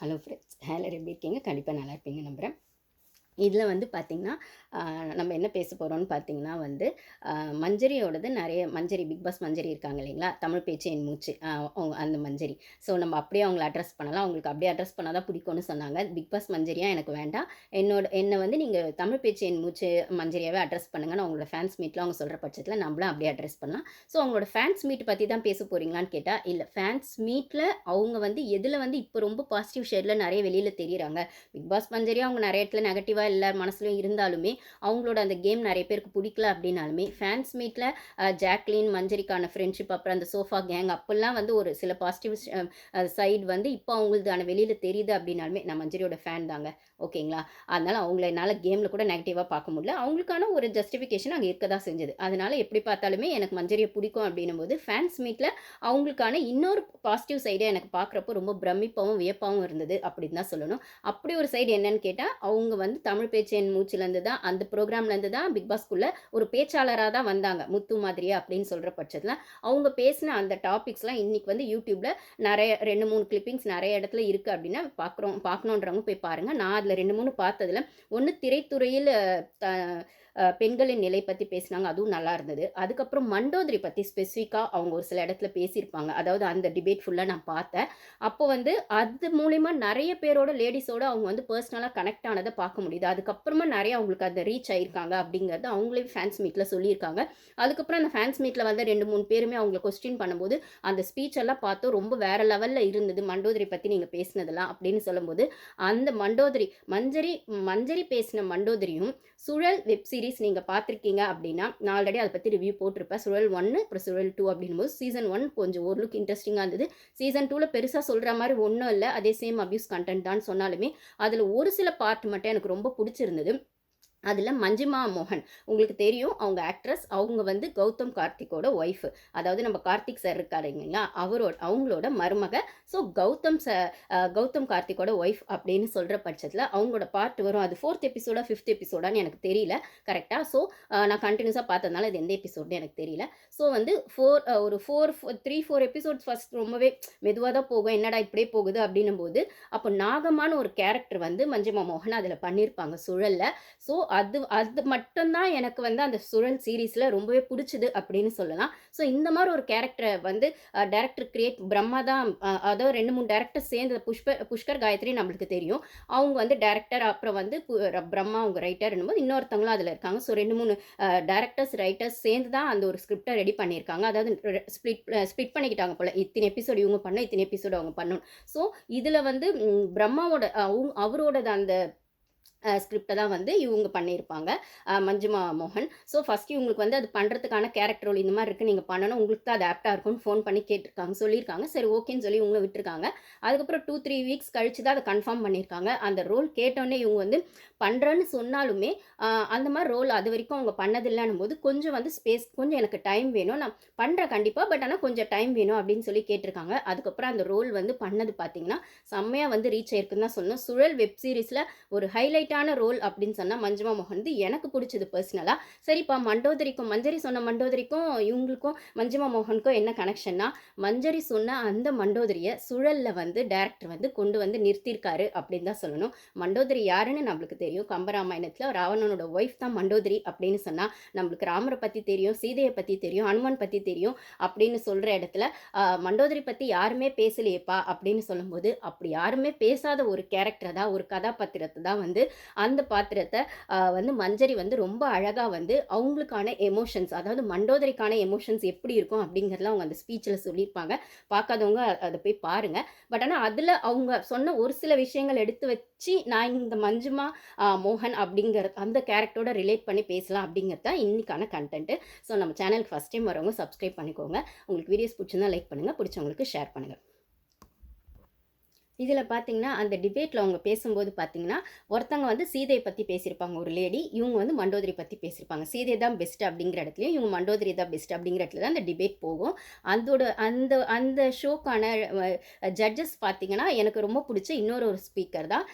Hello friends ஹேலர் எப்படி இருக்கீங்க? கண்டிப்பாக நல்லா இருப்பீங்க நம்புகிறேன் இதில் வந்து பார்த்திங்கன்னா நம்ம என்ன பேச போகிறோம்னு பார்த்தீங்கன்னா வந்து மஞ்சரியோடது நிறைய மஞ்சரி பிக் பாஸ் மஞ்சரி இருக்காங்க இல்லைங்களா? தமிழ் பேச்சு என் மூச்சு அவங்க அந்த மஞ்சரி. ஸோ நம்ம அப்படியே அவங்கள அட்ரஸ் பண்ணலாம். அவங்களுக்கு அப்படியே அட்ரஸ் பண்ணால் தான் பிடிக்கும்னு சொன்னாங்க. பிக் பாஸ் மஞ்சரியாக எனக்கு வேண்டாம். என்னோட என்னை வந்து நீங்கள் தமிழ் பேச்சு என் மூச்சு மஞ்சரியாகவே அட்ரஸ் பண்ணுங்கன்னு அவங்களோட ஃபேன்ஸ் மீட்டில் அவங்க சொல்கிற பட்சத்தில் நம்மளும் அப்படியே அட்ரஸ் பண்ணலாம். ஸோ அவங்களோட ஃபேன்ஸ் மீட் பற்றி தான் பேச போகிறீங்களான்னு கேட்டால் இல்லை ஃபேன்ஸ் மீட்டில் அவங்க வந்து எதில் வந்து இப்போ ரொம்ப பாசிட்டிவ் ஷேடில் நிறைய வெளியில் தெரியுறாங்க. பிக் பாஸ் மஞ்சரி அவங்க நிறைய இடத்துல நெகட்டிவாக எல்லார் மனசுலையும் இருந்தாலுமே அவங்களோட அந்த கேம் நிறைய பேருக்கு பிடிக்கல அப்படின்னாலுமே ஃபேன்ஸ் மீட்டில் ஜாக்லின் மஞ்சரிக்கான ஃப்ரெண்ட்ஷிப் அப்புறம் அந்த சோஃபா கேங் அப்போல்லாம் வந்து ஒரு சில பாசிட்டிவ் சைடு வந்து இப்போ அவங்களுதான வெளியில் தெரியுது அப்படின்னாலுமே நான் மஞ்சரியோட ஃபேன் தாங்க. ஓகேங்களா அதனால் அவங்கள என்னால் கேமில் கூட நெகட்டிவாக பார்க்க முடியல. அவங்களுக்கான ஒரு ஜஸ்டிஃபிகேஷன் அங்கே இருக்க தான் செஞ்சது. அதனால் எப்படி பார்த்தாலுமே எனக்கு மஞ்சரியை பிடிக்கும் அப்படின்னும் போது ஃபேன்ஸ் மீட்டில் அவங்களுக்கான இன்னொரு பாசிட்டிவ் சைடை எனக்கு பார்க்குறப்போ ரொம்ப பிரமிப்பாகவும் வியப்பாகவும் இருந்தது அப்படின்னு தான் சொல்லணும். அப்படி ஒரு சைடு என்னன்னு கேட்டால் அவங்க வந்து தமிழ் பேச்சு என் மூச்சிலேருந்து தான் அந்த ப்ரோக்ராம்லேருந்து தான் பிக் பாஸ்க்குள்ளே ஒரு பேச்சாளராக தான் வந்தாங்க முத்து மாதிரியா அப்படின்னு சொல்கிற பட்சத்தில். அவங்க பேசின அந்த டாபிக்ஸ்லாம் இன்னைக்கு வந்து யூடியூப்பில் நிறைய ரெண்டு மூணு கிளிப்பிங்ஸ் நிறைய இடத்துல இருக்குது அப்படின்னா பார்க்குறோம் பார்க்கணுன்றவங்க போய் பாருங்கள் நான் அதில் ரெண்டு மூணு பார்த்ததுல ஒன்று திரைத்துறையில் த- பெண்களின் நிலை பற்றி பேசினாங்க அதுவும் நல்லா இருந்தது. அதுக்கப்புறம் மண்டோதரி பற்றி ஸ்பெசிஃபிக்காக அவங்க ஒரு சில இடத்துல பேசியிருப்பாங்க. அதாவது அந்த டிபேட் ஃபுல்லாக நான் பார்த்தேன். அப்போ வந்து அது மூலிமா நிறைய பேரோட லேடிஸோட அவங்க வந்து பர்சனலாக கனெக்ட் ஆனதை பார்க்க முடியுது. அதுக்கப்புறமா நிறைய அவங்களுக்கு அந்த ரீச் ஆகியிருக்காங்க அப்படிங்கிறது அவங்களே ஃபேன்ஸ் மீட்டில் சொல்லியிருக்காங்க. அதுக்கப்புறம் அந்த ஃபேன்ஸ் மீட்டில் வந்து ரெண்டு மூணு பேருமே அவங்கள கொஸ்டின் பண்ணும்போது அந்த ஸ்பீச் எல்லாம் பார்த்தோம் ரொம்ப வேற லெவலில் இருந்தது மண்டோதரி பற்றி நீங்கள் பேசினதெல்லாம் அப்படின்னு சொல்லும்போது அந்த மண்டோதரி மஞ்சரி மஞ்சரி பேசின மண்டோதரியும் சுழல் வெப்சீரிஸ் சீரீஸ் நீங்கள் பார்த்துருக்கீங்க அப்படின்னா நான் ஆல்ரெடி அதை பற்றி ரிவ்யூ போட்டிருப்பேன். சுழல் ஒன்று அப்புறம் சுழல் டூ அப்படின்னும்போது சீசன் ஒன் கொஞ்சம் ஓரளவுக்கு இன்ட்ரெஸ்டிங்காக இருந்தது. சீசன் டூவில் பெருசாக சொல்கிற மாதிரி ஒன்றும் இல்லை. அதே சேம் அப்யூஸ் கண்டென்ட் தான் சொன்னாலுமே அதில் ஒரு சில பார்ட் மட்டும் எனக்கு ரொம்ப பிடிச்சிருந்தது. அதில் மஞ்சிமா மோகன். உங்களுக்கு தெரியும் அவங்க ஆக்ட்ரஸ் அவங்க வந்து கௌதம் கார்த்திக்கோட ஒய்ஃப் அதாவது நம்ம கார்த்திக் சார் இருக்காரு இல்லைங்களா? அவரோட அவங்களோட மருமக. ஸோ கௌதம் ச கௌதம் கார்த்திக்கோட ஒய்ஃப் அப்படின்னு சொல்கிற பட்சத்தில் அவங்களோட பார்ட் வரும். அது ஃபோர்த் எபிசோடா ஃபிஃப்த் எபிசோடான்னு எனக்கு தெரியல. கரெக்டாக ஸோ நான் கண்டினியூஸாக பார்த்ததுனால இது எந்த எபிசோட்னு எனக்கு தெரியல. ஸோ வந்து ஃபோர் ஒரு four three four episodes first ரொம்பவே மெதுவாக தான் போகும். என்னடா இப்படியே போகுது அப்படின்னும் போது அப்போ நாகமான ஒரு கேரக்டர் வந்து மஞ்சிமா மோகன் அதில் பண்ணியிருப்பாங்க சுழலில். ஸோ அது அது மட்டும்தான் எனக்கு வந்து அந்த சுழல் சீரீஸில் ரொம்பவே பிடிச்சது அப்படின்னு சொல்லலாம். ஸோ இந்த மாதிரி ஒரு கேரக்டரை வந்து டேரக்டர் கிரியேட் பிரம்மா தான் அதோ அதாவது ரெண்டு மூணு டேரக்டர் சேர்ந்த புஷ்ப புஷ்கர் காயத்ரி நம்மளுக்கு தெரியும். அவங்க வந்து டேரக்டர் அப்புறம் வந்து பிரம்மா அவங்க ரைட்டர் போது இன்னொருத்தவங்களும் அதில் இருக்காங்க. ஸோ ரெண்டு மூணு டேரக்டர்ஸ் ரைட்டர்ஸ் சேர்ந்து தான் அந்த ஒரு ஸ்கிரிப்டை ரெடி பண்ணியிருக்காங்க. அதாவது ஸ்ப்ளிட் ஸ்ப்ளிட் பண்ணிக்கிட்டாங்க போல். இத்தனை எபிசோடு இவங்க பண்ணணும் இத்தனை எபிசோடு அவங்க பண்ணணும். ஸோ இதில் வந்து பிரம்மாவோட அவங்க அவரோட அந்த ஸ்கிரிப்டை தான் வந்து இவங்க பண்ணியிருப்பாங்க. மஞ்சுமா மோகன். ஸோ ஃபஸ்ட்டு இவங்களுக்கு வந்து அது பண்ணுறதுக்கான கேரக்டர் ரோல் இந்த மாதிரி இருக்குது நீங்கள் பண்ணணும். உங்களுக்கு தான் அது ஆப்டாக இருக்கும்னு ஃபோன் பண்ணி கேட்டிருக்காங்க சொல்லியிருக்காங்க. சரி ஓகேன்னு சொல்லி இவங்களும் விட்டுருக்காங்க. அதுக்கப்புறம் டூ த்ரீ வீக்ஸ் கழிச்சு தான் அதை கன்ஃபார்ம் பண்ணியிருக்காங்க. அந்த ரோல் கேட்டோன்னே இவங்க வந்து பண்ணுறேன்னு சொன்னாலுமே அந்த மாதிரி ரோல் அது வரைக்கும் அவங்க பண்ணதில்லைன்னும் போது கொஞ்சம் வந்து ஸ்பேஸ் கொஞ்சம் எனக்கு டைம் வேணும். நான் பண்ணுறேன் கண்டிப்பாக பட் ஆனால் கொஞ்சம் டைம் வேணும் அப்படின்னு சொல்லி கேட்டிருக்காங்க. அதுக்கப்புறம் அந்த ரோல் வந்து பண்ணது பார்த்தீங்கன்னா செம்மையாக வந்து ரீச் ஆயிருக்குன்னு தான் சொல்லணும். சுழல் வெப் சீரிஸில் ஒரு ஹைலைட்டான ரோல் அப்படின்னு சொன்னால் மஞ்சுமா மோகன் வந்து எனக்கு பிடிச்சது பர்சனலாக சரிப்பா மண்டோதரிக்கும் மஞ்சரி சொன்ன மண்டோதரிக்கும் இவங்களுக்கும் மஞ்சுமா மோகனுக்கும் என்ன கனெக்ஷன்னா மஞ்சரி சொன்ன அந்த மண்டோதரியை சுழலில் வந்து டேரக்டர் வந்து கொண்டு வந்து நிறுத்தியிருக்காரு அப்படின்னு தான் சொல்லணும். மண்டோதரி யாருன்னு நம்மளுக்கு தெரியும் கம்பராமாயணத்தில் ராவணனோட ஒய்ஃப் தான் மண்டோதரி அப்படின்னு சொன்னால் நம்மளுக்கு ராமரை பற்றி தெரியும் சீதையை பற்றி தெரியும் ஹனுமான் பற்றி தெரியும் அப்படின்னு சொல்கிற இடத்துல மண்டோதரி பற்றி யாருமே பேசலையேப்பா அப்படின்னு சொல்லும்போது அப்படி யாருமே பேசாத ஒரு கேரக்டரை தான் ஒரு கதாபாத்திரத்தை தான் வந்து அந்த பாத்திரத்தை வந்து மஞ்சரி வந்து ரொம்ப அழகாக வந்து அவங்களுக்கான எமோஷன்ஸ் அதாவது மண்டோதரிக்கான எமோஷன்ஸ் எப்படி இருக்கும் அப்படிங்கிறதுலாம் அவங்க அந்த ஸ்பீச்சில் சொல்லியிருப்பாங்க. பார்க்காதவங்க அதை போய் பாருங்கள் பட் ஆனால் அதில் அவங்க சொன்ன ஒரு சில விஷயங்கள் எடுத்து வச்சு நான் இந்த மஞ்சுமா மோகன் அப்படிங்கிற அந்த கேரக்டரோட ரிலேட் பண்ணி பேசலாம் அப்படிங்கிறது தான் இன்றைக்கான கண்டென்ட்டு ஸோ நம்ம சேனலுக்கு ஃபஸ்ட் டைம் வரவங்க சப்ஸ்கிரைப் பண்ணிக்கோங்க. உங்களுக்கு வீடியோஸ் பிடிச்சிருந்தா லைக் பண்ணுங்கள் பிடிச்சவங்களுக்கு ஷேர் பண்ணுங்கள் இதில் பார்த்தீங்கன்னா அந்த டிபேட்டில் அவங்க பேசும்போது பார்த்தீங்கன்னா ஒருத்தவங்க வந்து சீதையை பற்றி பேசியிருப்பாங்க ஒரு லேடி இவங்க வந்து மண்டோதரி பற்றி பேசியிருப்பாங்க சீதை தான் பெஸ்ட் அப்படிங்கிற இடத்துலையும் இவங்க மண்டோதரி தான் பெஸ்ட் அப்படிங்கிற இடத்துல தான் அந்த டிபேட் போகும். அதோட அந்த அந்த ஷோக்கான ஜட்ஜஸ் பார்த்தீங்கன்னா எனக்கு ரொம்ப பிடிச்ச இன்னொரு ஒரு ஸ்பீக்கர் தான்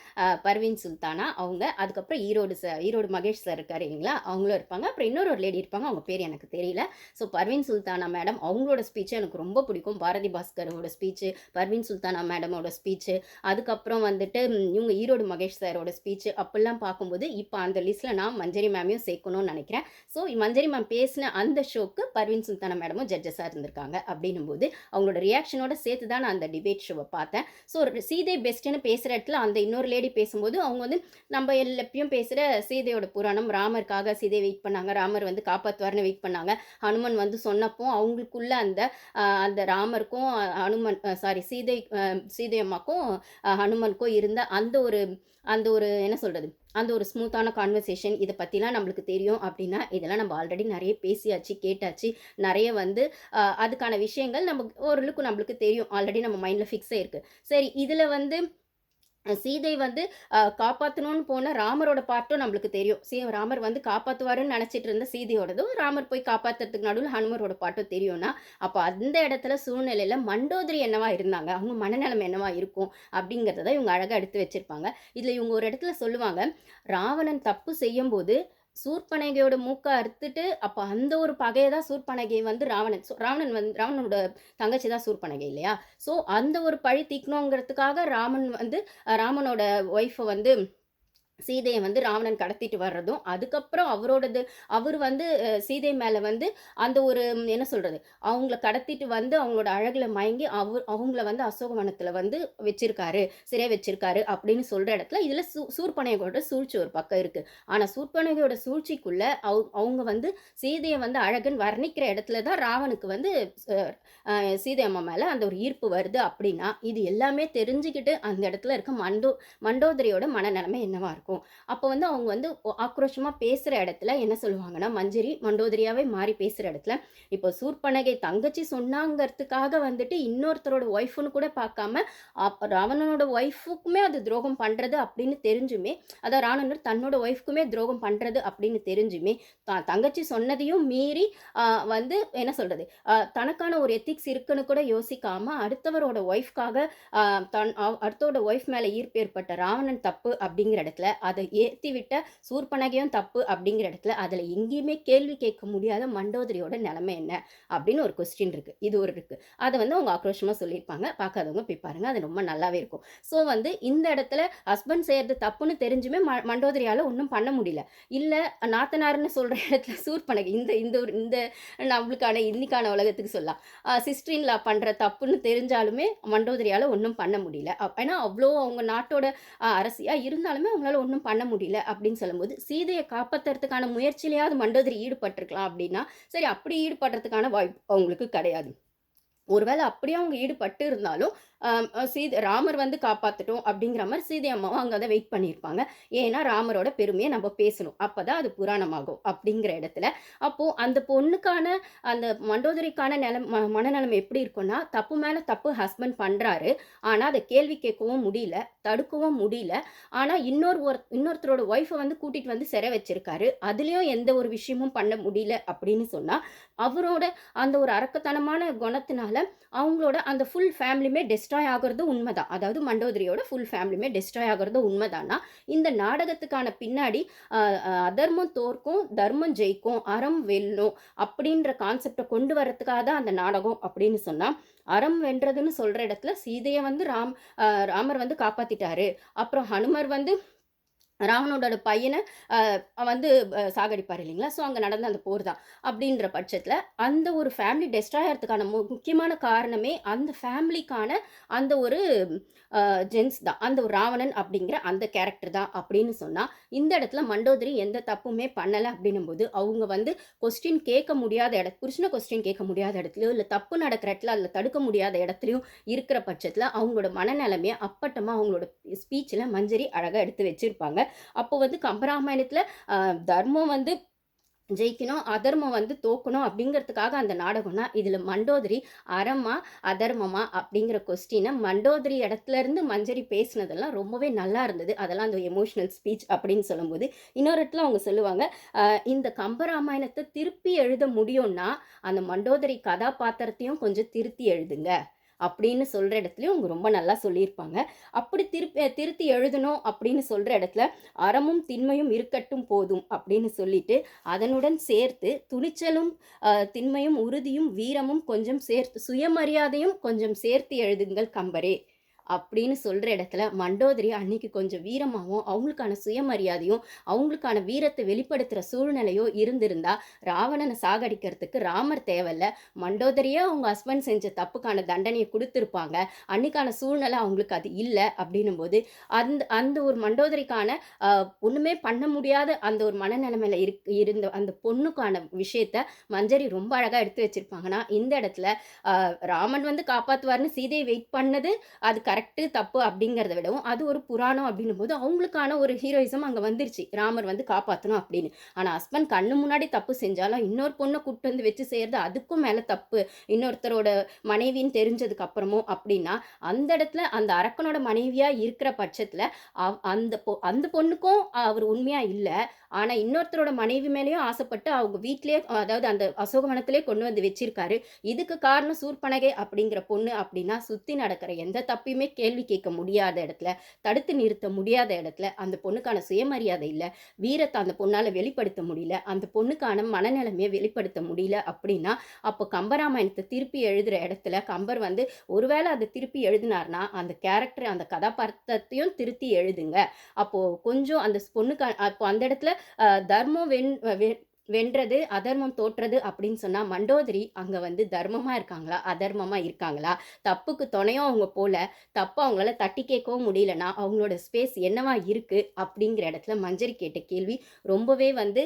பர்வீன் சுல்தானா. அவங்க அதுக்கப்புறம் ஈரோடு சார் ஈரோடு மகேஷ் சார் இருக்கார் இல்லைங்களா? அவங்களும் இருப்பாங்க. அப்புறம் இன்னொரு ஒரு லேடி இருப்பாங்க. அவங்க பேர் எனக்கு தெரியல. ஸோ பர்வீன் சுல்தானா மேடம் அவங்களோட ஸ்பீச்சு எனக்கு ரொம்ப பிடிக்கும். பாரதி பாஸ்கரோட ஸ்பீச்சு பர்வீன் சுல்தானா மேடமோட ஸ்பீச்சு ஸ்பீச்சு அதுக்கப்புறம் வந்துட்டு இவங்க ஈரோடு மகேஷ் சாரோட ஸ்பீச்சு அப்படிலாம் பார்க்கும்போது இப்போ அந்த லிஸ்ட்டில் நான் மஞ்சரி மேமையும் சேர்க்கணும்னு நினைக்கிறேன். ஸோ மஞ்சரி மேம் பேசின அந்த ஷோக்கு பர்வீன் சுல்தானா மேடமும் ஜட்ஜஸாக இருந்திருக்காங்க. அப்படின்னும் போது அவங்களோட ரியாக்ஷனோட சேர்த்து தான் நான் அந்த டிபேட் ஷோவை பார்த்தேன். ஸோ சீதை பெஸ்ட்டுன்னு பேசுகிற இடத்துல அந்த இன்னொரு லேடி பேசும்போது அவங்க வந்து நம்ம எல்லாத்தையும் பேசுகிற சீதையோட புராணம் ராமருக்காக சீதை வெயிட் பண்ணாங்க. ராமர் வந்து காப்பாற்றுவார்னு வெயிட் பண்ணாங்க. ஹனுமன் வந்து சொன்னப்போ அவங்களுக்குள்ள அந்த அந்த ராமருக்கும் ஹனுமன் சாரி சீதை சீதையம்மாக்கும் சீதை அம்மாக்கும் அஹ், ஹனுமனுக்கும் இருந்த அந்த ஒரு அந்த ஒரு என்ன சொல்கிறது அந்த ஒரு ஸ்மூத்தான கான்வர்சேஷன் இதை பற்றிலாம் நம்மளுக்கு தெரியும் அப்படின்னா இதெல்லாம் நம்ம ஆல்ரெடி நிறைய பேசியாச்சு கேட்டாச்சு. நிறைய வந்து அதுக்கான விஷயங்கள் நமக்கு ஓரளவுக்கு நம்மளுக்கு தெரியும். ஆல்ரெடி நம்ம மைண்டில் ஃபிக்ஸ் இருக்குது சரி இதில் வந்து சீதை வந்து காப்பாற்றணும்னு போன ராமரோட பாட்டும் நம்மளுக்கு தெரியும். சீ ராமர் வந்து காப்பாற்றுவாருன்னு நினச்சிட்டு இருந்த சீதையோடதும் ராமர் போய் காப்பாற்றுறதுக்கு நடுவில் ஹனுமரோட பாட்டும் தெரியும்னா அப்போ அந்த இடத்துல சூழ்நிலையில் மண்டோதரி என்னவா இருந்தாங்க? அவங்க மனநலம் என்னவா இருக்கும்? அப்படிங்கிறத தான் இவங்க அழகாக எடுத்து வச்சுருப்பாங்க. இதில் இவங்க ஒரு இடத்துல சொல்லுவாங்க ராவணன் தப்பு செய்யும்போது சூர்பனகையோட மூக்கை அறுத்துட்டு அப்போ அந்த ஒரு பகையை தான் சூர்பனகை வந்து ராவணன். ஸோ ராவணன் வந்து ராவணனோட தங்கச்சி தான் சூர்பனகை இல்லையா? ஸோ அந்த ஒரு பழி தீக்கணுங்கிறதுக்காக ராமன் வந்து ராமனோட ஒய்ஃபை வந்து சீதையை வந்து ராவணன் கடத்திட்டு வர்றதும் அதுக்கப்புறம் அவரோடது அவர் வந்து சீதை மேலே வந்து அந்த ஒரு என்ன சொல்கிறது அவங்கள கடத்திட்டு வந்து அவங்களோட அழகில் மயங்கி அவர் அவங்கள வந்து அசோகவனத்தில் வந்து வச்சிருக்காரு சிறை வச்சிருக்காரு அப்படின்னு சொல்கிற இடத்துல இதில் சூ சூர்பனையோட சூழ்ச்சி ஒரு பக்கம் இருக்குது ஆனால் சூர்பனகையோட சூழ்ச்சிக்குள்ளே அவ அவங்க வந்து சீதையை வந்து அழகன் வர்ணிக்கிற இடத்துல தான் ராவனுக்கு வந்து சீதை அம்மா மேலே அந்த ஒரு ஈர்ப்பு வருது அப்படின்னா இது எல்லாமே தெரிஞ்சுக்கிட்டு அந்த இடத்துல இருக்க மண்டோ மண்டோதரியோட மனநிலைமை என்னவா இருக்கும்? அப்போ வந்து அவங்க வந்து ஆக்ரோஷமாக பேசுகிற இடத்துல என்ன சொல்லுவாங்கன்னா மஞ்சரி மண்டோதரியாவே மாறி பேசுகிற இடத்துல இப்போ சூர்பனகை தங்கச்சி சொன்னாங்கிறதுக்காக வந்துட்டு இன்னொருத்தரோட ஒய்ஃப்னு கூட பார்க்காம அப்போ ராவணனோட ஒய்ஃபுக்குமே அது துரோகம் பண்ணுறது அப்படின்னு தெரிஞ்சுமே அதான் ராவணனர் தன்னோட ஒய்ஃப்க்குமே துரோகம் பண்ணுறது அப்படின்னு தெரிஞ்சுமே தங்கச்சி சொன்னதையும் மீறி வந்து என்ன சொல்கிறது தனக்கான ஒரு எத்திக்ஸ் இருக்குன்னு கூட யோசிக்காமல் அடுத்தவரோட ஒய்ஃப்காக தன் அடுத்தோட ஒய்ஃப் மேலே ஈர்ப்பு ஏற்பட்ட ராவணன் தப்பு அப்படிங்கிற இடத்துல அதை ஏற்றி விட்ட சூர்பனகையும் தப்பு அப்படிங்கிற இடத்துல அதில் எங்கேயுமே கேள்வி கேட்க முடியாத மண்டோதரியோட நிலைமை என்ன அப்படின்னு ஒரு கொஸ்டின் இருக்குது இது ஒரு இருக்குது அதை வந்து அவங்க ஆக்ரோஷமாக சொல்லியிருப்பாங்க. பார்க்காதவங்க போய் பாருங்கள் அது ரொம்ப நல்லாவே இருக்கும். ஸோ வந்து இந்த இடத்துல ஹஸ்பண்ட் செய்கிறது தப்புன்னு தெரிஞ்சுமே ம மண்டோதரியால் ஒன்றும் பண்ண முடியல. இல்லை நாத்தனார்னு சொல்கிற இடத்துல சூர்பனகை இந்த இந்த ஒரு இந்த நம்மளுக்கான இன்னைக்கான உலகத்துக்கு சொல்லலாம். சிஸ்டரின்லா பண்ணுற தப்புன்னு தெரிஞ்சாலுமே மண்டோதரியால் ஒன்றும் பண்ண முடியல. ஏன்னா அவ்வளோ அவங்க நாட்டோட அரசியாக இருந்தாலுமே அவங்களால ஒன்றும் பண்ண முடியல அப்படின்னு சொல்லும்போது சீதையை காப்பாற்றுறதுக்கான முயற்சியிலையாவது மண்டோதரி ஈடுபட்டிருக்கலாம் அப்படின்னா சரி அப்படி ஈடுபடுறதுக்கான வாய்ப்பு அவங்களுக்கு கிடையாது. ஒருவேளை அப்படியே அவங்க ஈடுபட்டு இருந்தாலும் சீதை ராமர் வந்து காப்பாற்றட்டும் அப்படிங்கிற மாதிரி சீதை அம்மாவும் அங்கே தான் வெயிட் பண்ணியிருப்பாங்க. ஏன்னா ராமரோட பெருமையை நம்ம பேசணும். அப்போ தான் அது புராணமாகும் அப்படிங்கிற இடத்துல. அப்போது அந்த பொண்ணுக்கான அந்த மண்டோதரிக்கான நில ம மனநிலைமை எப்படி இருக்கும்னா தப்பு மேலே தப்பு ஹஸ்பண்ட் பண்ணுறாரு ஆனால் அதை கேள்வி கேட்கவும் முடியல தடுக்கவும் முடியல. ஆனால் இன்னொரு ஒரு இன்னொருத்தரோட ஒய்ஃபை வந்து கூட்டிகிட்டு வந்து சிறை வச்சிருக்காரு. அதுலேயும் எந்த ஒரு விஷயமும் பண்ண முடியல அப்படின்னு சொன்னால் அவரோட அந்த ஒரு அரக்கத்தனமான குணத்தினால அவங்களோட அந்த ஃபுல் ஃபேமிலியுமே டெஸ்ட் டெஸ்ட்ராய் ஆகிறது உண்மைதான். அதாவது மண்டோதரியோட ஃபுல் ஃபேமிலியுமே டெஸ்ட்ராய் ஆகிறது உண்மைதானா இந்த நாடகத்துக்கான பின்னாடி அதர்மம் தோற்கும் தர்மம் ஜெயிக்கும் அறம் வெல்லும் அப்படின்ற கான்செப்டை கொண்டு வரதுக்காக தான் அந்த நாடகம் அப்படின்னு சொன்னால் அறம் வென்றதுன்னு சொல்கிற இடத்துல சீதையை வந்து ராம் ராமர் வந்து காப்பாற்றிட்டாரு அப்புறம் ஹனுமர் வந்து ராவணோட பையனை வந்து சாகடிப்பார் இல்லைங்களா? ஸோ அங்கே நடந்த அந்த போர் தான். அப்படின்ற பட்சத்தில் அந்த ஒரு ஃபேமிலி டெஸ்ட்ராய் ஆகிறதுக்கான முக்கியமான காரணமே அந்த ஃபேமிலிக்கான அந்த ஒரு ஜென்ஸ் தான். அந்த ஒரு ராவணன் அப்படிங்கிற அந்த கேரக்டர் தான் அப்படின்னு சொன்னால் இந்த இடத்துல மண்டோதரி எந்த தப்புமே பண்ணலை அப்படின்னும் போது அவங்க வந்து கொஸ்டின் கேட்க முடியாத இடத்து புருஷனை கொஸ்டின் கேட்க முடியாத இடத்துலையோ இல்லை தப்பு நடக்கிற இடத்துல அதில் தடுக்க முடியாத இடத்துலையும் இருக்கிற பட்சத்தில் அவங்களோட மனநிலைமையை அப்பட்டமாக அவங்களோட ஸ்பீச்சில் மஞ்சரி அழகாக எடுத்து வச்சுருப்பாங்க. அப்போ வந்து கம்பராமாயணத்தில் தர்மம் வந்து ஜெயிக்கணும் அதர்மம் வந்து தோக்கணும் அப்படிங்கிறதுக்காக அந்த நாடகம்னா இதில் மண்டோதரி அறமா அதர்மமா அப்படிங்கிற கொஸ்டினை மண்டோதரி இடத்துல இருந்து மஞ்சரி பேசினதெல்லாம் ரொம்பவே நல்லா இருந்தது. அதெல்லாம் அந்த எமோஷனல் ஸ்பீச் அப்படின்னு சொல்லும்போது. இன்னொரு இடத்துல அவங்க சொல்லுவாங்க இந்த கம்பராமாயணத்தை திருப்பி எழுத முடியும்னா அந்த மண்டோதரி கதாபாத்திரத்தையும் கொஞ்சம் திருத்தி எழுதுங்க. அப்படின்னு சொல்கிற இடத்துலையும் அவங்க ரொம்ப நல்லா சொல்லியிருப்பாங்க. அப்படி திருப்பி திருத்தி எழுதணும் அப்படின்னு சொல்கிற இடத்துல அறமும் திண்மையும் இருக்கட்டும் போதும் அப்படின்னு சொல்லிட்டு அதனுடன் சேர்த்து துணிச்சலும் திண்மையும் உறுதியும் வீரமும் கொஞ்சம் சேர்த்து சுயமரியாதையும் கொஞ்சம் சேர்த்து எழுதுங்கள் கம்பரே. அப்படின்னு சொல்கிற இடத்துல மண்டோதரி அன்னைக்கு கொஞ்சம் வீரமாகவும் அவங்களுக்கான சுயமரியாதையும் அவங்களுக்கான வீரத்தை வெளிப்படுத்துகிற சூழ்நிலையோ இருந்திருந்தா ராவணனை சாகடிக்கிறதுக்கு ராமர் தேவையில்ல. மண்டோதரியே அவங்க ஹஸ்பண்ட் செஞ்ச தப்புக்கான தண்டனையை கொடுத்துருப்பாங்க. அன்னைக்கான சூழ்நிலை அவங்களுக்கு அது இல்லை அப்படின்னும் போது அந்த அந்த ஒரு மண்டோதரிக்கான ஒன்றுமே பண்ண முடியாத அந்த ஒரு மனநிலைமையில் இருக் இருந்த அந்த பொண்ணுக்கான விஷயத்த மஞ்சரி ரொம்ப அழகாக எடுத்து வச்சிருப்பாங்கன்னா இந்த இடத்துல ராமன் வந்து காப்பாற்றுவார்னு சீதையை வெயிட் பண்ணது அது கரெக்டு தப்பு அப்படிங்கிறத விடவும் அது ஒரு புராணம் அப்படின்னும் போது அவங்களுக்கான ஒரு ஹீரோயிசம் அங்கே வந்துருச்சு. ராமர் வந்து காப்பாற்றணும் அப்படின்னு. ஆனால் ஹஸ்பண்ட் கண்ணு முன்னாடி தப்பு செஞ்சாலும் இன்னொரு பொண்ணை கூப்பிட்டு வந்து வச்சு செய்கிறது அதுக்கும் மேலே தப்பு. இன்னொருத்தரோட மனைவின்னு தெரிஞ்சதுக்கு அப்புறமும் அப்படின்னா அந்த இடத்துல அந்த அரக்கனோட மனைவியாக இருக்கிற பட்சத்தில் அந்த பொ அந்த பொண்ணுக்கும் அவர் உண்மையாக இல்லை. ஆனால் இன்னொருத்தரோட மனைவி மேலேயும் ஆசைப்பட்டு அவங்க வீட்லேயே அதாவது அந்த அசோகவனத்திலே கொண்டு வந்து வச்சிருக்காரு. இதுக்கு காரணம் சூர்பனகை அப்படிங்கிற பொண்ணு அப்படின்னா சுற்றி நடக்கிற எந்த தப்பையுமே கேள்வி கேட்க முடியாத இடத்துல தடுத்து நிறுத்த முடியாத இடத்துல அந்த பொண்ணுக்கான சுயமரியாதை இல்லை வீரத்தை அந்த பொண்ணால் வெளிப்படுத்த முடியல அந்த பொண்ணுக்கான மனநிலைமையை வெளிப்படுத்த முடியல அப்படின்னா அப்போ கம்பராமாயணத்தை திருப்பி எழுதுகிற இடத்துல கம்பர் வந்து ஒருவேளை அதை திருப்பி எழுதினார்னா அந்த கேரக்டர் அந்த கதாபாத்திரத்தையும் திருத்தி எழுதுங்க. அப்போது கொஞ்சம் அந்த பொண்ணுக்கான அப்போ அந்த இடத்துல தர்மம் வெண் வென்றது அதர்மம் தோற்றது அப்படின்னு சொன்னால் மண்டோதரி அங்கே வந்து தர்மமாக இருக்காங்களா? அதர்மமாக இருக்காங்களா? தப்புக்கு துணையும் அவங்க போல தப்பு அவங்களால தட்டி கேட்கவும் முடியலன்னா அவங்களோட ஸ்பேஸ் என்னவா இருக்குது அப்படிங்கிற இடத்துல மஞ்சரி கேட்ட கேள்வி ரொம்பவே வந்து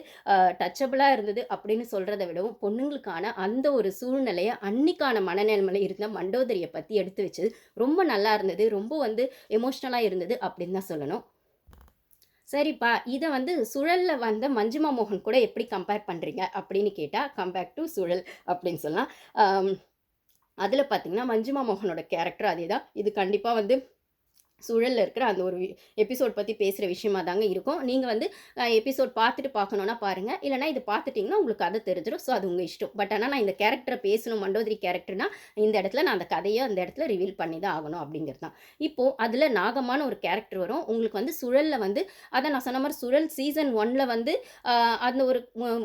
டச்சபிளாக இருந்தது அப்படின்னு சொல்கிறத விடவும் பொண்ணுங்களுக்கான அந்த ஒரு சூழ்நிலையை அன்னிக்கான மனநிலைமையில் இருந்த மண்டோதரியை பற்றி எடுத்து வச்சது ரொம்ப நல்லா இருந்தது ரொம்ப வந்து எமோஷ்னலாக இருந்தது அப்படின்னு தான் சொல்லணும். சரிப்பா இதை வந்து சுழலில் வந்த மஞ்சுமா மோகன் கூட எப்படி கம்பேர் பண்ணுறீங்க அப்படின்னு கேட்டால் கம்பேர் டு சுழல் அப்படின்னு சொல்லலாம். அதில் பார்த்தீங்கன்னா மஞ்சுமா மோகனோட கேரக்டர் அதே தான் இது கண்டிப்பாக வந்து சூழலில் இருக்கிற அந்த ஒரு எபிசோட் பற்றி பேசுகிற விஷயமா தாங்க இருக்கும். நீங்கள் வந்து எபிசோட் பார்த்துட்டு பார்க்கணுன்னா பாருங்கள் இல்லைனா இது பார்த்துட்டிங்கன்னா உங்களுக்கு கதை தெரிஞ்சிடும் ஸோ அது உங்கள் இஷ்டம். பட் ஆனால் நான் இந்த கேரக்டரை பேசணும் மண்டோதிரி கேரக்டர்னா இந்த இடத்துல நான் அந்த கதையை அந்த இடத்துல ரிவீல் பண்ணி தான் ஆகணும் அப்படிங்கிறது தான். இப்போது அதில் நாகமான ஒரு கேரக்டர் வரும். உங்களுக்கு வந்து சுழலில் வந்து அதை நான் சொன்ன மாதிரி சுழல் சீசன் ஒனில் வந்து அந்த ஒரு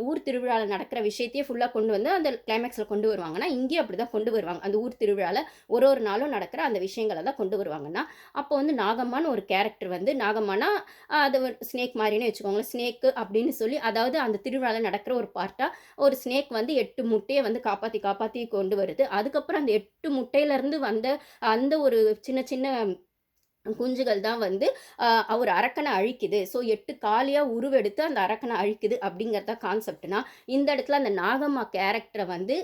ஊர் திருவிழாவில் நடக்கிற விஷயத்தையே ஃபுல்லாக கொண்டு வந்து அந்த கிளைமேக்ஸில் கொண்டு வருவாங்கன்னா இங்கேயும் அப்படி தான் கொண்டு வருவாங்க. அந்த ஊர் திருவிழாவில் ஒரு ஒரு நாளும் நடக்கிற அந்த விஷயங்களை தான் கொண்டு வருவாங்கன்னா அப்போ வந்து நாகம்மான்னு ஒரு கேரக்டர் வந்து நாகம்மானா அது ஒரு ஸ்னேக் மாதிரின்னு வச்சுக்கோங்களேன். ஸ்னேக்கு அப்படின்னு சொல்லி அதாவது அந்த திருவிழாவில் நடக்கிற ஒரு பார்ட்டாக ஒரு ஸ்னேக் வந்து எட்டு முட்டையை வந்து காப்பாற்றி காப்பாற்றி கொண்டு வருது. அதுக்கப்புறம் அந்த எட்டு முட்டையிலேருந்து வந்த அந்த ஒரு சின்ன சின்ன குஞ்சுகள் தான் வந்து அவர் அரக்கனை அழிக்குது. ஸோ எட்டு காலியாக உருவெடுத்து அந்த அரக்கனை அழிக்குது அப்படிங்கிறத கான்செப்ட்னா இந்த இடத்துல அந்த நாகம்மா கேரக்டரை வந்து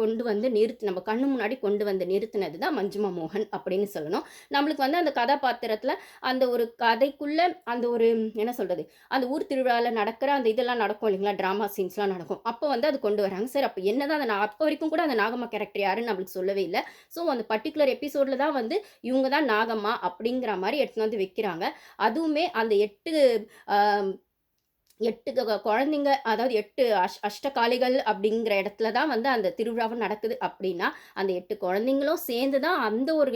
கொண்டு வந்து நிறுத்து நம்ம கண்ணு முன்னாடி கொண்டு வந்து நிறுத்தினது தான் மஞ்சுமா மோகன் அப்படின்னு சொல்லணும். நம்மளுக்கு வந்து அந்த கதாபாத்திரத்தில் அந்த ஒரு கதைக்குள்ளே அந்த ஒரு என்ன சொல்கிறது அந்த ஊர் திருவிழாவில் நடக்கிற அந்த இதெல்லாம் நடக்கும் இல்லைங்களா? ட்ராமா சீன்ஸ்லாம் நடக்கும். அப்போ வந்து அது கொண்டு வராங்க. சரி அப்போ என்ன தான் அந்த அப்போ வரைக்கும் கூட அந்த நாகம்மா கேரக்டர் யாருன்னு நம்மளுக்கு சொல்லவே இல்லை. ஸோ அந்த பர்டிகுலர் எபிசோடில் தான் வந்து இவங்க தான் நாகம்மா அப்படி அப்படிங்கிற மாதிரி எடுத்துன்னு வந்து வைக்கிறாங்க. அதுவுமே அந்த எட்டு எட்டு குழந்தைங்க அதாவது எட்டு அஷ் அஷ்டகாளிகள் அப்படிங்கிற இடத்துல தான் வந்து அந்த திருவிழாவும் நடக்குது அப்படின்னா அந்த எட்டு குழந்தைங்களும் சேர்ந்து தான் அந்த ஒரு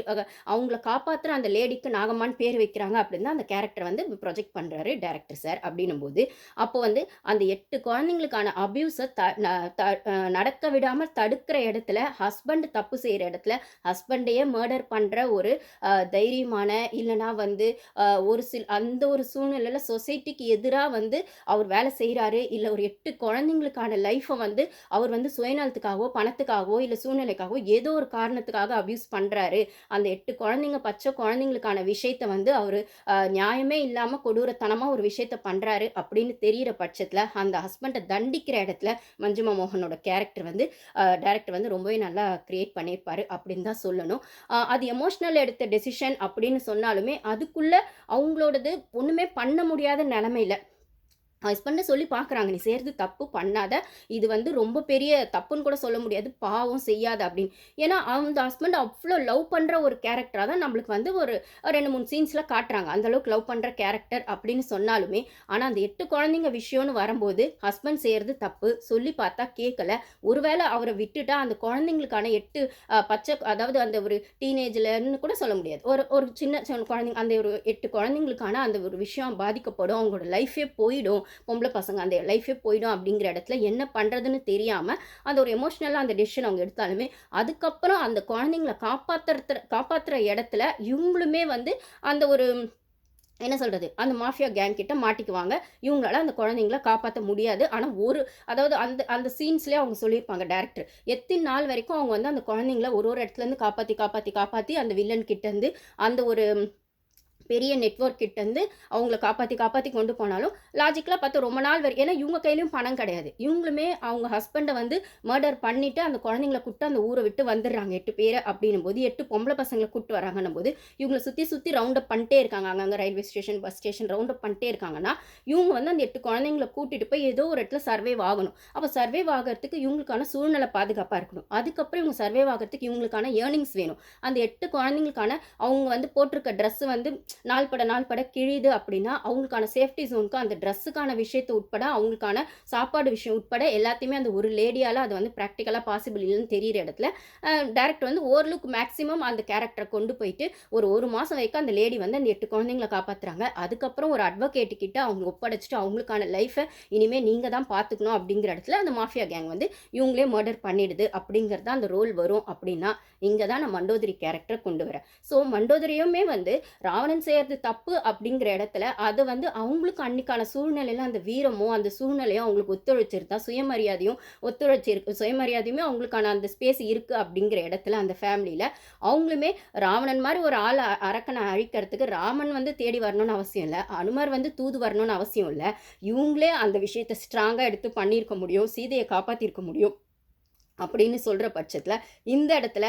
அவங்கள காப்பாற்றுற அந்த லேடிக்கு நாகம்மான் பேர் வைக்கிறாங்க அப்படின்னு தான் அந்த கேரக்டர் வந்து ப்ரொஜெக்ட் பண்ணுறாரு டேரக்டர் சார் அப்படின்னும் போது அப்போ வந்து அந்த எட்டு குழந்தைங்களுக்கான அபியூஸை த நடக்க விடாமல் தடுக்கிற இடத்துல ஹஸ்பண்ட் தப்பு செய்கிற இடத்துல ஹஸ்பண்டையே மர்டர் பண்ணுற ஒரு தைரியமான இல்லைனா வந்து ஒரு சில அந்த ஒரு சூழ்நிலையில் சொசைட்டிக்கு எதிராக வந்து அவர் வேலை செய்கிறாரு இல்லை ஒரு எட்டு குழந்தைங்களுக்கான லைஃப்பை வந்து அவர் வந்து சுயநலத்துக்காகவோ பணத்துக்காகவோ இல்லை சூழ்நிலைக்காகவோ ஏதோ ஒரு காரணத்துக்காக அப்யூஸ் பண்ணுறாரு அந்த எட்டு குழந்தைங்க பச்சை குழந்தைங்களுக்கான விஷயத்த வந்து அவர் நியாயமே இல்லாமல் கொடூரத்தனமாக ஒரு விஷயத்த பண்ணுறாரு அப்படின்னு தெரிகிற பட்சத்தில் அந்த ஹஸ்பண்டை தண்டிக்கிற இடத்துல மஞ்சுமா மோகனோட கேரக்டர் வந்து டேரக்டர் வந்து ரொம்பவே நல்லா க்ரியேட் பண்ணியிருப்பார் அப்படின்னு தான் சொல்லணும். அது எமோஷ்னல் எடுத்த டெசிஷன் அப்படின்னு சொன்னாலுமே அதுக்குள்ளே அவங்களோடது ஒன்றுமே பண்ண முடியாத நிலமையில ஹஸ்பண்டை சொல்லி பார்க்குறாங்க நீ செய்கிறது தப்பு பண்ணாத. இது வந்து ரொம்ப பெரிய தப்புன்னு கூட சொல்ல முடியாது. பாவம் செய்யாத அப்படின்னு. ஏன்னா அந்த ஹஸ்பண்ட் அவ்வளோ லவ் பண்ணுற ஒரு கேரக்டராக தான் நம்மளுக்கு வந்து ஒரு ரெண்டு மூணு சீன்ஸில் காட்டுறாங்க. அந்தளவுக்கு லவ் பண்ணுற கேரக்டர் அப்படின்னு சொன்னாலுமே ஆனால் அந்த எட்டு குழந்தைங்க விஷயம்னு வரும்போது ஹஸ்பண்ட் செய்கிறது தப்பு. சொல்லி பார்த்தா கேட்கல ஒருவேளை அவரை விட்டுட்டா அந்த குழந்தைங்களுக்கான எட்டு பச்சை அதாவது அந்த ஒரு டீனேஜ்லன்னு கூட சொல்ல முடியாது. ஒரு ஒரு சின்ன குழந்தைங்க அந்த ஒரு எட்டு குழந்தைங்களுக்கான அந்த ஒரு விஷயம் பாதிக்கப்படும். அவங்களோட லைஃபே போயிடும். பொம்பளை பசங்க அந்த லைஃபே போயிடும் அப்படிங்கிற இடத்துல என்ன பண்ணுறதுன்னு தெரியாமல் அந்த ஒரு எமோஷ்னலாக அந்த டெசிஷன் அவங்க எடுத்தாலுமே அதுக்கப்புறம் அந்த குழந்தைங்கள காப்பாற்றுற காப்பாற்றுற இடத்துல இவங்களுமே வந்து அந்த ஒரு என்ன சொல்கிறது அந்த மாஃபியா கேங் கிட்ட மாட்டிக்குவாங்க. இவங்களால அந்த குழந்தைங்கள காப்பாற்ற முடியாது. ஆனால் ஒரு அதாவது அந்த அந்த சீன்ஸ்லேயே அவங்க சொல்லியிருப்பாங்க டேரக்டர் எத்தனை நாள் வரைக்கும் அவங்க வந்து அந்த குழந்தைங்கள ஒரு ஒரு இடத்துலேருந்து காப்பாற்றி காப்பாற்றி காப்பாற்றி அந்த வில்லன் கிட்டேருந்து அந்த ஒரு பெரிய நெட்ஒர்க் கிட்டேருந்து அவங்கள காப்பாற்றி காப்பாற்றி கொண்டு போனாலும் லாஜிக்கலாக பார்த்து ரொம்ப நாள் வரைக்கும் ஏன்னா இவங்க கையிலையும் பணம் கிடையாது. இவங்களுமே அவங்க ஹஸ்பண்டை வந்து மர்டர் பண்ணிவிட்டு அந்த குழந்தைங்கள கூப்பிட்டு அந்த ஊரை விட்டு வந்துடுறாங்க எட்டு பேர் அப்படின்னும் போது எட்டு பொம்பளை பசங்களை கூப்பிட்டு வராங்கன்னும் போது இவங்களை சுற்றி சுற்றி ரவுண்ட் அப் பண்ணிட்டே இருக்காங்க. அங்கங்கே railway station bus station round up பண்ணிட்டே இருக்காங்கன்னா இவங்க வந்து அந்த எட்டு குழந்தைங்கள கூட்டிகிட்டு போய் ஏதோ ஒரு இடத்துல சர்வே ஆகணும் அப்போ சர்வே ஆகிறதுக்கு இவங்களுக்கான சூழ்நிலை பாதுகாப்பாக இருக்கணும். அதுக்கப்புறம் இவங்க சர்வே ஆகிறதுக்கு இவங்களுக்கான ஏர்னிங்ஸ் வேணும். அந்த எட்டு குழந்தைங்களுக்கான அவங்க வந்து போட்டிருக்க ட்ரெஸ்ஸு வந்து நாள் பட நாள் பட கிழிது அப்படின்னா அவங்களுக்கான சேஃப்டி ஜோனுக்கு அந்த ட்ரெஸ்ஸுக்கான விஷயத்தை உட்பட அவங்களுக்கான சாப்பாடு விஷயம் உட்பட எல்லாத்தையுமே அந்த ஒரு லேடியால் அது வந்து ப்ராக்டிக்கலாக பாசிபிள் இல்லைன்னு தெரியிற இடத்துல டேரக்டர் வந்து ஓரளவுக்கு மேக்ஸிமம் அந்த கேரக்டரை கொண்டு போயிட்டு ஒரு ஒரு மாதம் வரைக்கும் அந்த லேடி வந்து அந்த எட்டு குழந்தைங்கள காப்பாற்றுறாங்க அதுக்கப்புறம் ஒரு அட்வொகேட்டு கிட்ட அவங்க ஒப்படைச்சிட்டு அவங்களுக்கான லைஃப்பை இனிமேல் நீங்கள் தான் பார்த்துக்கணும் அப்படிங்கிற இடத்துல அந்த மாஃபியா கேங் வந்து இவங்களே மர்டர் பண்ணிடுது அப்படிங்கிறது தான் அந்த ரோல் வரும் அப்படின்னா இங்கே தான் நான் மண்டோதரி கேரக்டர் கொண்டு வரேன். ஸோ மண்டோதரியுமே வந்து ராவணன் செய்கிறது தப்பு அப்படிங்கிற இடத்துல அது வந்து அவங்களுக்கு அன்னைக்கான சூழ்நிலையில் அந்த வீரமோ அந்த சூழ்நிலையும் அவங்களுக்கு ஒத்துழைச்சிருந்தா சுயமரியாதையும் ஒத்துழைச்சிருக்கு சுயமரியாதையுமே அவங்களுக்கான அந்த ஸ்பேஸ் இருக்குது அப்படிங்கிற இடத்துல அந்த ஃபேமிலியில் அவங்களுமே ராவணன் மாதிரி ஒரு ஆள் அரக்கனை அழிக்கிறதுக்கு ராமன் வந்து தேடி வரணும்னு அவசியம் இல்லை அனுமர் வந்து தூது வரணும்னு அவசியம் இல்லை இவங்களே அந்த விஷயத்தை ஸ்ட்ராங்காக எடுத்து பண்ணியிருக்க முடியும் சீதையை காப்பாற்றிருக்க முடியும். அப்படின்னு சொல்கிற பட்சத்தில் இந்த இடத்துல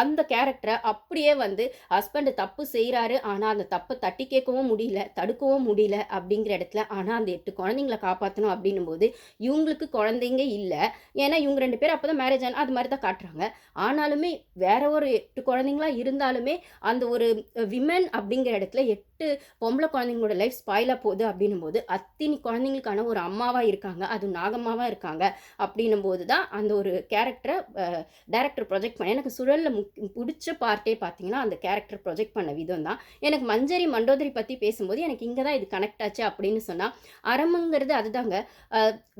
அந்த கேரக்டரை அப்படியே வந்து ஹஸ்பண்டு தப்பு செய்கிறாரு ஆனால் அந்த தப்பை தட்டி கேட்கவும் முடியல தடுக்கவும் முடியல அப்படிங்கிற இடத்துல ஆனால் அந்த எட்டு குழந்தைங்களை காப்பாற்றணும் அப்படின்னும் போது இவங்களுக்கு குழந்தைங்க இல்லை. ஏன்னா இவங்க ரெண்டு பேரும் அப்போ தான் மேரேஜ் ஆனால் அது மாதிரி தான் காட்டுறாங்க. ஆனாலுமே வேற ஒரு எட்டு குழந்தைங்களா இருந்தாலுமே அந்த ஒரு விமன் அப்படிங்கிற இடத்துல எட்டு பொம்பளை குழந்தைங்களோட லைஃப் ஸ்பாயிலாக போகுது அப்படின்னும் போது அத்தினி குழந்தைங்களுக்கான ஒரு அம்மாவாக இருக்காங்க. அது நாகம்மாவாக இருக்காங்க. அப்படின்னும் போது தான் அந்த ஒரு கேரக்டரை டேரக்டர் ப்ரொஜெக்ட் பண்ண எனக்கு சுழலில் முக் பிடிச்ச பார்ட்டே பார்த்தீங்கன்னா அந்த கேரக்டர் ப்ரொஜெக்ட் பண்ண விதம் தான் எனக்கு மஞ்சரி மண்டோதரி பற்றி பேசும்போது எனக்கு இங்கே தான் இது கனெக்ட் ஆச்சு அப்படின்னு சொன்னால் அறமுங்கிறது அதுதாங்க.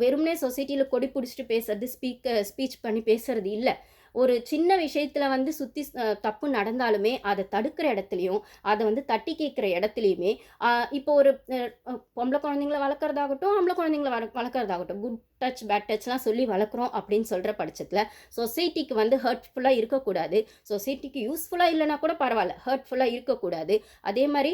வெறுமனே சொசைட்டியில் கொடி பிடிச்சிட்டு பேசுறது ஸ்பீக்க ஸ்பீச் பண்ணி பேசுறது இல்லை. ஒரு சின்ன விஷயத்தில் வந்து சுற்றி தப்பு நடந்தாலுமே அதை தடுக்கிற இடத்துலையும் அதை வந்து தட்டி கேட்குற இடத்துலையுமே இப்போ ஒரு பொம்பளை குழந்தைங்கள வளர்க்குறதாகட்டும் ஆம்பளை குழந்தைங்கள வள வளர்க்குறதாகட்டும் குட் டச் பேட் டச்லாம் சொல்லி வளர்க்குறோம் அப்படின்னு சொல்கிற பட்சத்தில் சொசைட்டிக்கு வந்து ஹர்ட்ஃபுல்லாக இருக்கக்கூடாது. சொசைட்டிக்கு யூஸ்ஃபுல்லாக இல்லைனா கூட பரவாயில்ல ஹர்ட்ஃபுல்லாக இருக்கக்கூடாது. அதே மாதிரி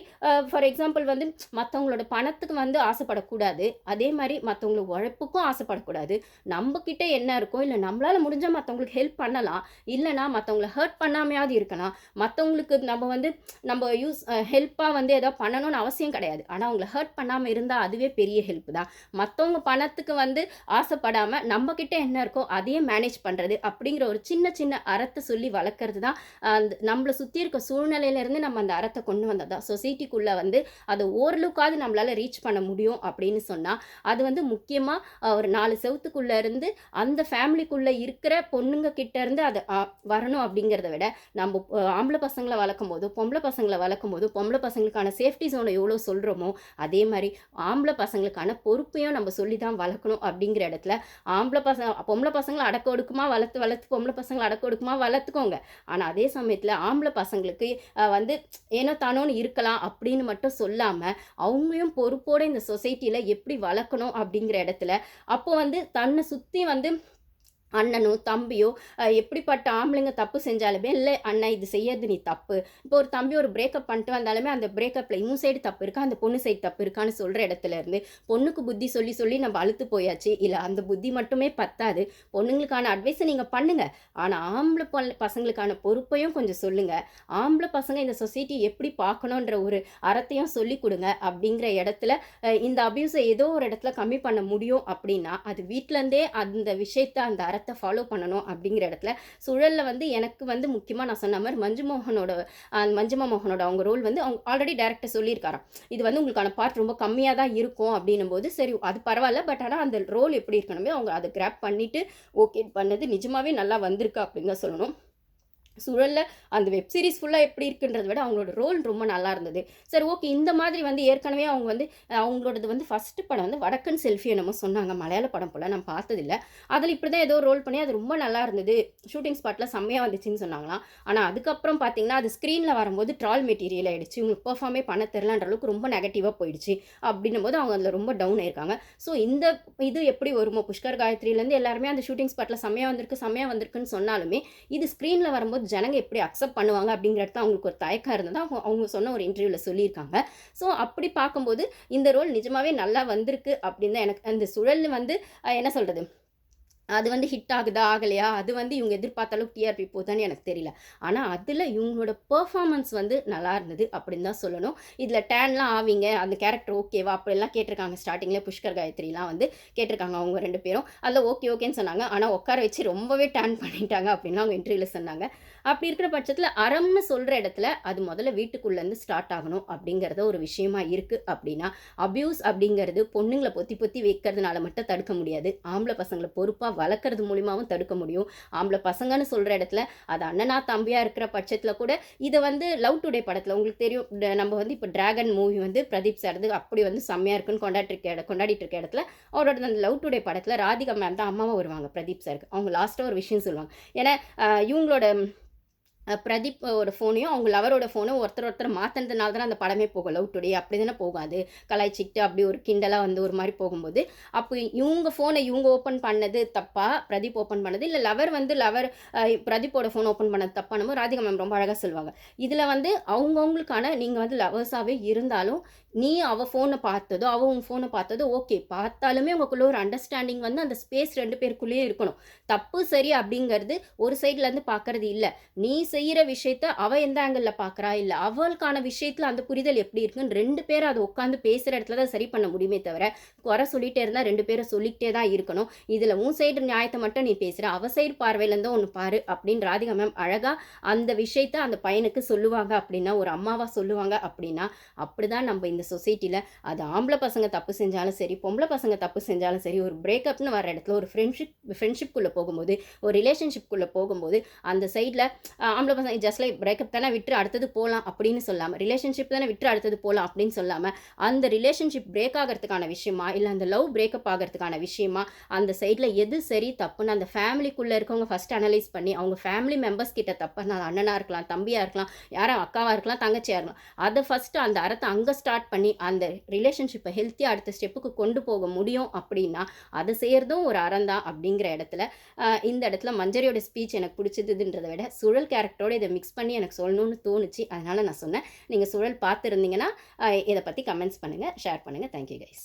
ஃபார் எக்ஸாம்பிள் வந்து மற்றவங்களோட பணத்துக்கு வந்து ஆசைப்படக்கூடாது. அதே மாதிரி மற்றவங்களோட உழைப்புக்கும் ஆசைப்படக்கூடாது. நம்மக்கிட்ட என்ன இருக்கோ இல்லை நம்மளால் முடிஞ்சால் மற்றவங்களுக்கு ஹெல்ப் பண்ணலாம். இல்லைனா மற்றவங்கள ஹர்ட் பண்ணாமையாவது இருக்கலாம் மற்றவங்களுக்கு நம்ம வந்து நம்ம யூஸ் ஹெல்ப்பாக வந்து ஏதோ பண்ணணும்னு அவசியம் கிடையாது. ஆனால் அவங்கள ஹர்ட் பண்ணாமல் இருந்தால் அதுவே பெரிய ஹெல்ப் தான். மற்றவங்க பணத்துக்கு வந்து ஆசைப்படாமல் நம்மக்கிட்ட என்ன இருக்கோ அதையே மேனேஜ் பண்ணுறது அப்படிங்கிற ஒரு சின்ன சின்ன அறத்தை சொல்லி வளர்க்குறது தான் அந்த நம்மளை சுற்றி இருக்க சூழ்நிலையிலேருந்து நம்ம அந்த அறத்தை கொண்டு வந்தது தான். சொசைட்டிக்குள்ளே வந்து அதை ஓரளவுக்காவது நம்மளால் ரீச் பண்ண முடியும் அப்படின்னு சொன்னால் அது வந்து முக்கியமாக ஒரு நாலு செவத்துக்குள்ளே இருந்து அந்த ஃபேமிலிக்குள்ளே இருக்கிற பொண்ணுங்க கிட்டேருந்து அதை வரணும் அப்படிங்கிறத விட நம்ம ஆம்பளை பசங்களை வளர்க்கும் போது பொம்பளை பசங்களை வளர்க்கும் போது பொம்பளை பசங்களுக்கான சேஃப்டி ஜோனை எவ்வளோ சொல்கிறோமோ அதே மாதிரி ஆம்பளை பசங்களுக்கான பொறுப்பையும் நம்ம சொல்லி தான் வளர்க்கணும் அப்படிங்கிற இடத்துல ஆம்பளை பசங்க பொம்பளை பசங்களை அடக்க ஒடுக்குமா வளர்த்து வளர்த்து பொம்பளை பசங்களை அடக்க ஒடுக்குமா வளர்த்துக்கோங்க. ஆனால் அதே சமயத்தில் ஆம்பளை பசங்களுக்கு வந்து ஏனோ தானோன்னு இருக்கலாம் அப்படின்னு மட்டும் சொல்லாமல் அவங்களையும் பொறுப்போடு இந்த சொசைட்டியில் எப்படி வளர்க்கணும் அப்படிங்கிற இடத்துல அப்போ வந்து தன்னை சுற்றி வந்து அண்ணனோ தம்பியோ எப்படிப்பட்ட ஆம்பளைங்க தப்பு செஞ்சாலுமே இல்லை அண்ணன் இது செய்யறது நீ தப்பு. இப்போ ஒரு தம்பி ஒரு பிரேக்கப் பண்ணிட்டு வந்தாலுமே அந்த பிரேக்கப்பில் இவன் சைடு தப்பு இருக்கா? அந்த பொண்ணு சைடு தப்பு இருக்கான்னு சொல்கிற இடத்துல இருந்து பொண்ணுக்கு புத்தி சொல்லி சொல்லி நம்ம அழுத்து போயாச்சு. இல்லை அந்த புத்தி மட்டுமே பத்தாது. பொண்ணுங்களுக்கான அட்வைஸை நீங்கள் பண்ணுங்கள் ஆனால் ஆம்பளை பசங்களுக்கான பொறுப்பையும் கொஞ்சம் சொல்லுங்கள் ஆம்பளை பசங்க இந்த சொசைட்டி எப்படி பார்க்கணுன்ற ஒரு அறத்தையும் சொல்லி கொடுங்க. அப்படிங்கிற இடத்துல இந்த அபியூஸை ஏதோ ஒரு இடத்துல கம்மி பண்ண முடியும் அப்படின்னா அது வீட்டிலேருந்தே அந்த விஷயத்தை அந்த அறத்தை படத்தை ஃபாலோ பண்ணணும் அப்படிங்கிற இடத்துல சுழலில் வந்து எனக்கு வந்து முக்கியமாக நான் சொன்ன மாதிரி மஞ்சு மோகனோட மஞ்சுமா மோகனோட அவங்க ரோல் வந்து அவங்க ஆல்ரெடி டேரக்டர் சொல்லியிருக்காராம். இது வந்து உங்களுக்கான பார்ட் ரொம்ப கம்மியாக தான் இருக்கும் அப்படின்னும் போது சரி அது பரவாயில்ல பட் ஆனால் அந்த ரோல் எப்படி இருக்கணுமே அவங்க அதை கிராப் பண்ணிவிட்டு ஓகே பண்ணது நிஜமாகவே நல்லா வந்திருக்கு அப்படின்னு தான் சொல்லணும். சூழலில் அந்த வெப் சீரிஸ் ஃபுல்லாக எப்படி இருக்குன்றத விட அவங்களோட ரோல் ரொம்ப நல்லா இருந்தது. சரி ஓகே இந்த மாதிரி வந்து ஏற்கனவே அவங்க வந்து அவங்களோடது வந்து ஃபஸ்ட்டு படம் வந்து வடக்கன் செல்ஃபி நம்ம சொன்னாங்க. மலையாள படம் போல் நான் பார்த்ததில்ல. அதில் இப்படி தான் ஏதோ ரோல் பண்ணி அது ரொம்ப நல்லா இருந்தது. ஷூட்டிங் ஸ்பாட்டில் செம்மையாக வந்துச்சுன்னு சொன்னாங்களாம். ஆனால் அதுக்கப்புறம் பார்த்தீங்கன்னா அது ஸ்க்ரீனில் வரும்போது ட்ரால் மெட்டீரியல் ஆகிடுச்சு உங்களுக்கு பெர்ஃபார்மே பண்ண தெரிலன்ற அளவுக்கு ரொம்ப நெகட்டிவாக போயிடுச்சு அப்படின்னும் போது அவங்க அதில் ரொம்ப டவுன் ஆயிருக்காங்க. ஸோ இந்த இது எப்படி வருமோ புஷ்கர் காயத்ரிலேருந்து எல்லாருமே அந்த ஷூட்டிங் ஸ்பாட்டில் செம்மையாக வந்திருக்கு செம்மையாக வந்திருக்குன்னு சொன்னாலுமே இது ஸ்க்ரீனில் வரும்போது ஜனங்க எப்படி அக்செப்ட் பண்ணுவாங்க அப்படிங்கிறது அவங்களுக்கு ஒரு தயக்கம் இருந்தது. அவங்க அவங்க சொன்ன ஒரு இன்டர்வியூவில் சொல்லியிருக்காங்க. ஸோ அப்படி பார்க்கும்போது இந்த ரோல் நிஜமாகவே நல்லா வந்திருக்கு அப்படின்னு தான் எனக்கு அந்த சுழல் வந்து என்ன சொல்கிறது அது வந்து ஹிட் ஆகுதா ஆகலையா? அது வந்து இவங்க எதிர்பார்த்த அளவுக்கு டிஆர்பி போதான்னு எனக்கு தெரியல. ஆனால் அதில் இவங்களோட பெர்ஃபார்மன்ஸ் வந்து நல்லா இருந்தது அப்படின்னு தான் சொல்லணும். இதில் டேன்லாம் ஆவீங்க அந்த கேரக்டர் ஓகேவா அப்படிலாம் கேட்டிருக்காங்க ஸ்டார்டிங்கில் புஷ்கர் காயத்ரிலாம் வந்து கேட்டிருக்காங்க அவங்க ரெண்டு பேரும். அதில் ஓகே ஓகேன்னு சொன்னாங்க. ஆனால் உட்கார வச்சு ரொம்பவே டேன் பண்ணிட்டாங்க அப்படின்னு அவங்க இன்டர்வியூவில் சொன்னாங்க. அப்படி இருக்கிற பட்சத்தில் அறம்னு சொல்கிற இடத்துல அது முதல்ல வீட்டுக்குள்ளேருந்து ஸ்டார்ட் ஆகணும் அப்படிங்கிறத ஒரு விஷயமா இருக்குது அப்படின்னா அப்யூஸ் அப்படிங்கிறது பொண்ணுங்களை பொத்தி பொத்தி வைக்கிறதுனால மட்டும் தடுக்க முடியாது. ஆம்பளை பசங்களை பொறுப்பாக வளர்க்குறது மூலியமாகவும் தடுக்க முடியும். ஆம்பளை பசங்கன்னு சொல்கிற இடத்துல அது அண்ணனா தம்பியாக இருக்கிற பட்சத்தில் கூட இதை வந்து லவ் டுடே படத்தில் உங்களுக்கு தெரியும். ட- நம்ம வந்து இப்போ டிராகன் மூவி வந்து பிரதீப் சார்து அப்படி வந்து செம்மையாக இருக்குன்னு கொண்டாடிட்டு இருக்க இட கொண்டாடிட்டு இருக்க இடத்துல அவரோட அந்த லவ் டுடே படத்தில் ராதிகா மேம் தான் அம்மாவும் வருவாங்க பிரதீப் சாருக்கு அவங்க லாஸ்ட்டாக ஒரு விஷயம் சொல்லுவாங்க. ஏன்னா இவங்களோட பிரதீப் ஒரு ஃபோனையும் அவங்க லவரோட ஃபோனும் ஒருத்தர் ஒருத்தர் மாற்றினதுனால தானே அந்த படமே போகும். லவ் டுடே அப்படி தானே போகாது. கலாய்ச்சிக்கிட்டு அப்படி ஒரு கிண்டலாக வந்து ஒரு மாதிரி போகும்போது அப்போ இவங்க ஃபோனை இவங்க ஓப்பன் பண்ணது தப்பா? பிரதீப் ஓப்பன் பண்ணது? இல்லை லவர் வந்து லவர் பிரதீப்போட ஃபோன் ஓப்பன் பண்ணது தப்பானமோ ராதிகா மேம் ரொம்ப அழகாக சொல்லுவாங்க. இதில் வந்து அவங்கவுங்களுக்கான நீங்கள் வந்து லவர்ஸாகவே இருந்தாலும் நீ அவள் ஃபோனை பார்த்ததோ அவள் உன் ஃபோனை பார்த்ததோ ஓகே பார்த்தாலுமே உங்களுக்குள்ள ஒரு அண்டர்ஸ்டாண்டிங் வந்து அந்த ஸ்பேஸ் ரெண்டு பேருக்குள்ளேயே இருக்கணும். தப்பு சரி அப்படிங்கிறது ஒரு சைட்லேருந்து பார்க்கறது இல்லை. நீ செய்கிற விஷயத்த அவள் எந்த ஆங்கிளில் பார்க்குறா இல்லை அவளுக்கான விஷயத்தில் அந்த புரிதல் எப்படி இருக்குன்னு ரெண்டு பேரும் அதை உட்காந்து பேசுகிற இடத்துல தான் சரி பண்ண முடியுமே தவிர குறை சொல்லிகிட்டே இருந்தால் ரெண்டு பேரும் சொல்லிக்கிட்டே தான் இருக்கணும். இதில் உன் சைடு நியாயத்தை மட்டும் நீ பேசுகிற அவ சைடு பார்வையிலேருந்தோ ஒன்று பாரு அப்படின்னு ராதிகா மேம் அழகாக அந்த விஷயத்த அந்த பையனுக்கு சொல்லுவாங்க அப்படின்னா ஒரு அம்மாவாக சொல்லுவாங்க அப்படின்னா அப்படிதான் நம்ம இந்த சொசைட்டியில் அது ஆம்பளை பசங்க தப்பு செஞ்சாலும் சரி பொம்பளை பசங்க தப்பு செஞ்சாலும் சரி ஒரு பிரேக்கப்னு வர இடத்துல ஒரு ஃப்ரெண்ட்ஷிப் ஃப்ரெண்ட்ஷிப்குள்ளே போகும்போது ஒரு ரிலேஷன்ஷிப்குள்ளே போகும்போது அந்த சைடில் ஆம்பளை பசங்க ஜஸ்ட் லைக் பிரேக்கப் தானே விட்டு அடுத்தது போகலாம் அப்படின்னு சொல்லாமல் ரிலேஷன்ஷிப் தானே விட்டு அடுத்தது போகலாம் அப்படின்னு சொல்லாமல் அந்த ரிலேஷன்ஷிப் பிரேக் ஆகிறதுக்கான விஷயமா இல்லை அந்த லவ் பிரேக்கப் ஆகிறதுக்கான விஷயமா அந்த சைடில் எது சரி தப்புன்னு அந்த ஃபேமிலிக்குள்ளே இருக்கவங்க ஃபஸ்ட் அனலைஸ் பண்ணி அவங்க ஃபேமிலி மெம்பர்ஸ் கிட்ட தப்புனா அது அண்ணனாக இருக்கலாம் தம்பியாக இருக்கலாம் யாரும் அக்காவாக இருக்கலாம் தங்கச்சியாக இருக்கலாம் அதை ஃபஸ்ட்டு அந்த அறத்தை அங்கே ஸ்டார்ட் பண்ணி அந்த ரிலேஷன்ஷிப்பை ஹெல்த்தியாக அடுத்த ஸ்டெப்புக்கு கொண்டு போக முடியும் அப்படின்னா அதை செய்கிறதும் ஒரு அறம் தான் அப்படிங்கிற இடத்துல இந்த இடத்துல மஞ்சரியோட ஸ்பீச் எனக்கு பிடிச்சதுன்றதை விட சுழல் கேரக்டரோட இதை மிக்ஸ் பண்ணி எனக்கு சொல்லணும்னு தோணுச்சு. அதனால் நான் சொன்னேன். நீங்கள் சுழல் பார்த்துருந்தீங்கன்னா இதை பற்றி கமெண்ட்ஸ் பண்ணுங்கள் ஷேர் பண்ணுங்கள் தேங்க்யூ கைஸ்